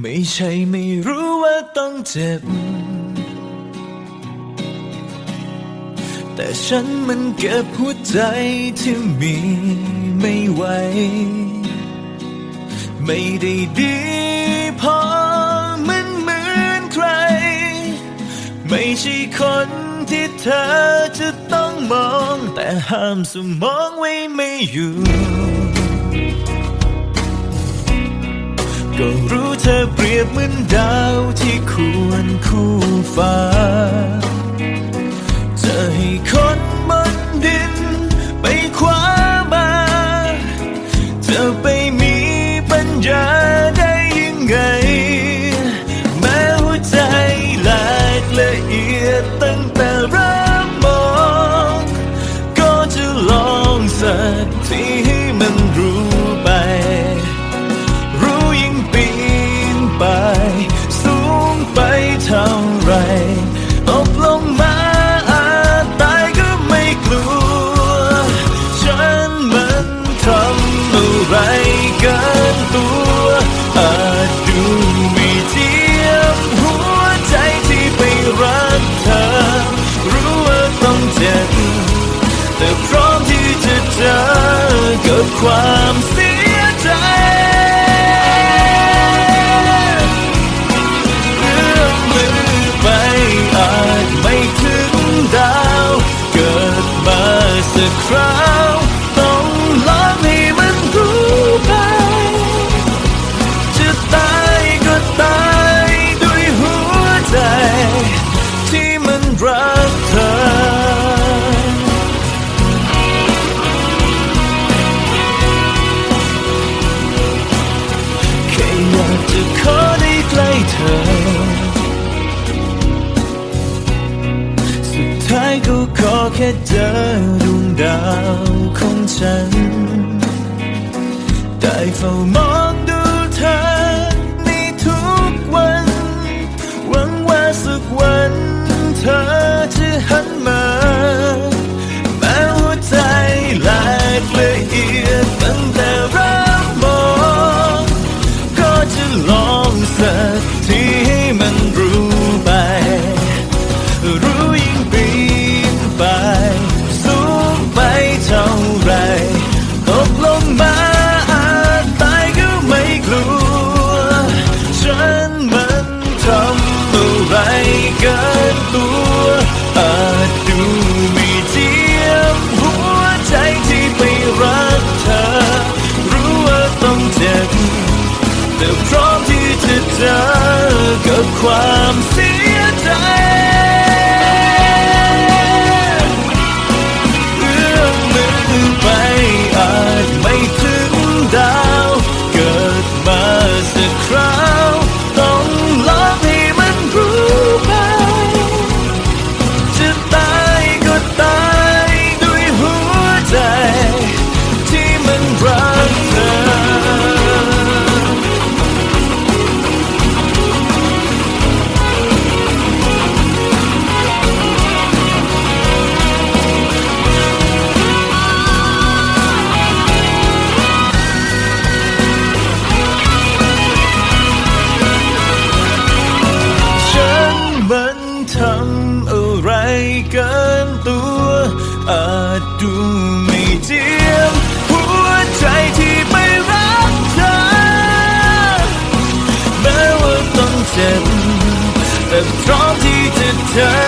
ไม่ใช่ไม่รู้ว่าต้องเจ็บ แต่ฉันมันเก็บหัวใจที่มีไม่ไหว ไม่ได้ดีพอเหมือนเหมือนใคร ไม่ใช่คนที่เธอจะต้องมอง แต่ห้ามสมองไว้ไม่อยู่ ก็รู้ เธอเปรียบเหมือนดาวที่ควรคู่ฟ้า จะให้คนบนดิน แต่พร้อมที่จะเจอกับความเสียใจ จะขอได้ใกล้เธอ สุดท้ายก็ขอแค่เจอดวงดาวของฉัน ได้เฝ้ามอง และพร้อมที่จะเจอกับความ อะไรเกินตัวอาจดูไม่เทียมหัวใจที่ไปรักเธอแม้ว่าต้องเจ็บแต่พร้อมที่จะเธอ